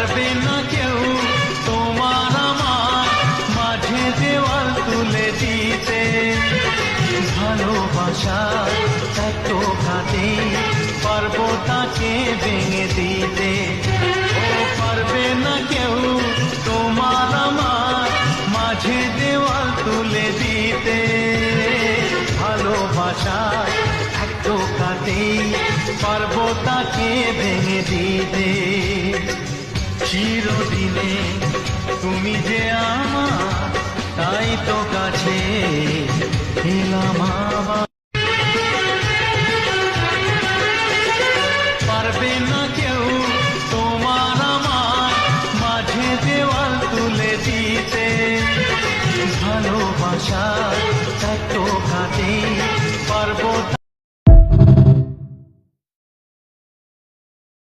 পারবে না কেউ। তোমার মা মাঝে দেওয়াল তুলে দিতে। ভালোবাসা এত কাঁদে পারব তাকে ভেঙে দিতে। ও পারবে না কেউ তোমার আমার মাঝে দেওয়াল তুলে দিতে। ভালোবাসা এত কাঁদে পারব তাকে ভেঙে দিতে। চিরদিনে তুমি যে আমার, তাই তো কাছে এলাম পারবে না কেউ তোমার আমার, মাঝে দেওয়াল তুলে দিতে। ভালোবাসা এত ঘাটে